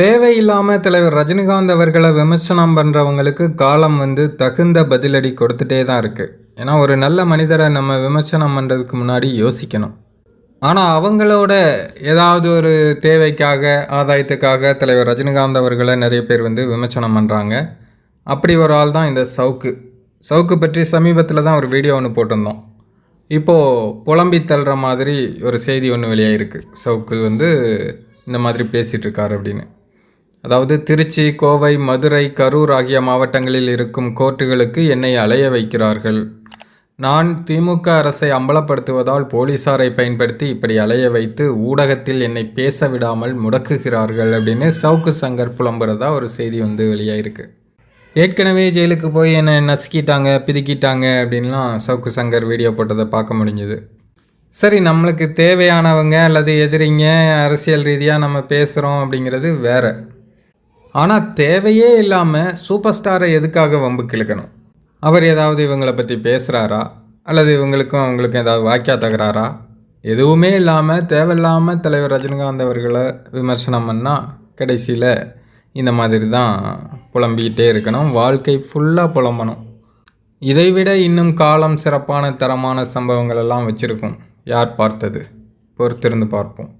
தேவையில்லாமல் தலைவர் ரஜினிகாந்த் அவர்களை விமர்சனம் பண்ணுறவங்களுக்கு காலம் வந்து தகுந்த பதிலடி கொடுத்துட்டே தான் இருக்குது ஏன்னா ஒரு நல்ல மனிதரை நம்ம விமர்சனம் பண்ணுறதுக்கு முன்னாடி யோசிக்கணும். ஆனால் அவங்களோட ஏதாவது ஒரு தேவைக்காக ஆதாயத்துக்காக தலைவர் ரஜினிகாந்த் அவர்களை நிறைய பேர் வந்து விமர்சனம் பண்ணுறாங்க அப்படி ஒரு ஆள் தான் இந்த சவுக்கு. சவுக்கு பற்றி சமீபத்தில் தான் ஒரு வீடியோ ஒன்று போட்டிருந்தோம். இப்போது புலம்பி தள்ளுற மாதிரி ஒரு செய்தி ஒன்று வெளியாகிருக்கு சவுக்கு வந்து இந்த மாதிரி பேசிகிட்ருக்காரு அப்படின்னு. அதாவது திருச்சி கோவை மதுரை கரூர் ஆகிய மாவட்டங்களில் இருக்கும் கோர்ட்டுகளுக்கு என்னை அலைய வைக்கிறார்கள். நான் திமுக அரசை அம்பலப்படுத்துவதால் போலீசாரை பயன்படுத்தி இப்படி அலைய வைத்து ஊடகத்தில் என்னை பேச விடாமல் முடக்குகிறார்கள் அப்படின்னு சவுக்கு சங்கர் புலம்புறதா ஒரு செய்தி வந்து வெளியாயிருக்கு. ஏற்கனவே ஜெயிலுக்கு போய் என்னை நசுக்கிட்டாங்க பிதுக்கிட்டாங்க அப்படின்லாம் சவுக்கு சங்கர் வீடியோ போட்டதை பார்க்க முடிஞ்சுது. சரி நம்மளுக்கு தேவையானவங்க அல்லது எதிரிங்க அரசியல் ரீதியாக நம்ம பேசுகிறோம் அப்படிங்கிறது வேறு. ஆனால் தேவையே இல்லாமல் சூப்பர் ஸ்டாரை எதுக்காக வம்புக்கு இழுக்கணும் அவர் ஏதாவது இவங்களை பற்றி பேசுகிறாரா அல்லது இவங்களுக்கும் அவங்களுக்கும் ஏதாவது வாக்கியா தகராறா? எதுவுமே இல்லாமல் தேவையில்லாமல் தலைவர் ரஜினிகாந்த் அவர்களை விமர்சனம் பண்ணால் கடைசியில் இந்த மாதிரி தான் புலம்பிக்கிட்டே இருக்கணும். வாழ்க்கை ஃபுல்லாக புலம்பணும். இதைவிட இன்னும் காலம் சிறப்பான தரமான சம்பவங்கள் எல்லாம் வச்சுருக்கும். யார் பார்த்தது? பொறுத்திருந்து பார்ப்போம்.